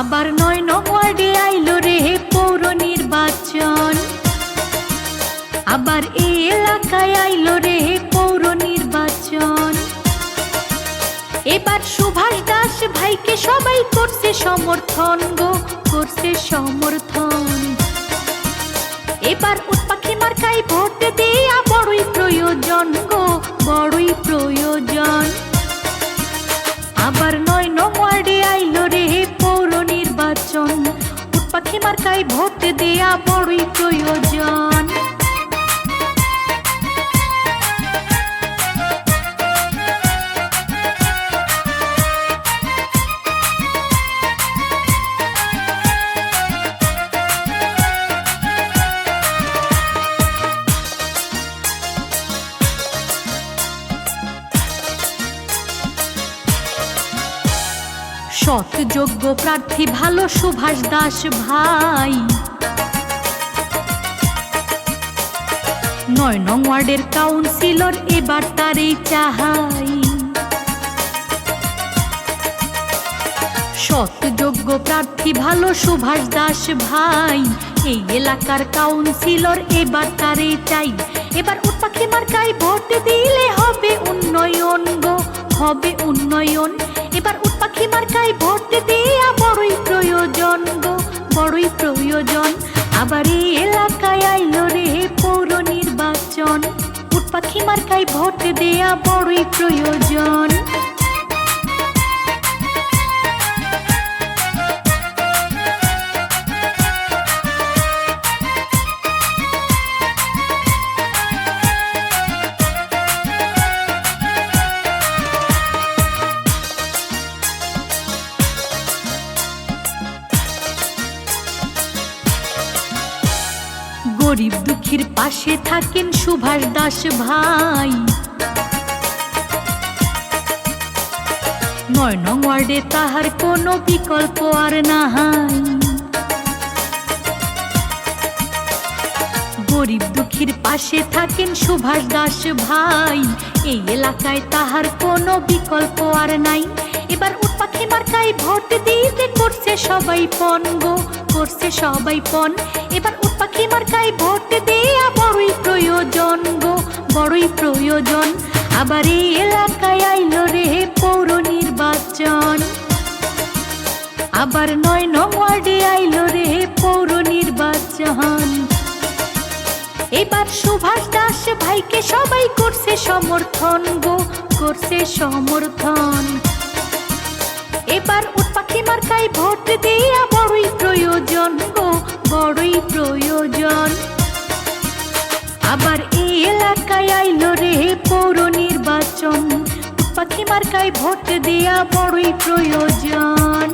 আবার নয় ওয়ার্ডে আইলো রে পৌর নির্বাচন। আবার এই এলাকায় আইলো রে পৌর নির্বাচন। এবার সুভাষ দাস ভাইকে সবাই করছে সমর্থন গো, করছে সমর্থন। এবার উৎপাখি মার্কায় ভোট দেয়া বড়ই প্রয়োজন গো, বড়ই প্র মার্কাই ভোট দেয়া বড়ই প্রয়োজন। সৎ যোগ্য প্রার্থী ভালো সুভাষ দাস ভাই। নয় নং ওয়ার্ডের কাউন্সিলর এবার তারই চাহাই। সৎ যোগ্য প্রার্থী ভালো সুভাষ দাস ভাই, এই এলাকার কাউন্সিলর এবার তারে চাই। এবার উৎপাখি মার্কায় ভোট দিলে হবে উন্নয়ন হবে উন্নয়ন। এবার উৎপাখি মার্কায় ভোট দেয়া বড়ই প্রয়োজন গো, বড়ই প্রয়োজন। আবার এই এলাকায় আইল রে পৌর নির্বাচন। উৎপাখি মার্কায় ভোট দেয়া বড়ই প্রয়োজন। গরিব দুঃখীর পাশে থাকেন সুভাষ দাস ভাই। নয় নং ওয়ার্ডে তাহার কোনো বিকল্প আর নাহাই গরিব দুঃখীর পাশে থাকেন সুভাষ দাস ভাই। এই এলাকায় তাহার কোনো বিকল্প আর নাই। এবার উৎপাখি মার্কায় ভোট দিতে করছে সবাই পন গো, করছে সবাই পণ। এবার উৎপাখি মার্কায় ভোট দেয়া বড়ই প্রয়োজন গো, বড়ই প্রয়োজন। আবার এই এলাকায় আইলো রে পৌর নির্বাচন। আবার নয় নং ওয়ার্ডে আইলো রে পৌর নির্বাচন। এবার সুভাষ দাস ভাইকে সবাই করছে সমর্থন গো, করছে সমর্থন। এবার উৎপাখি মার্কায় ভোট দেয়া বড়ই প্রয়োজন গো, বড়ই প্রয়োজন। আবার এই এলাকায় আইলো রে পৌর নির্বাচন উৎপাখি মার্কায় ভোট দেয়া বড়ই প্রয়োজন।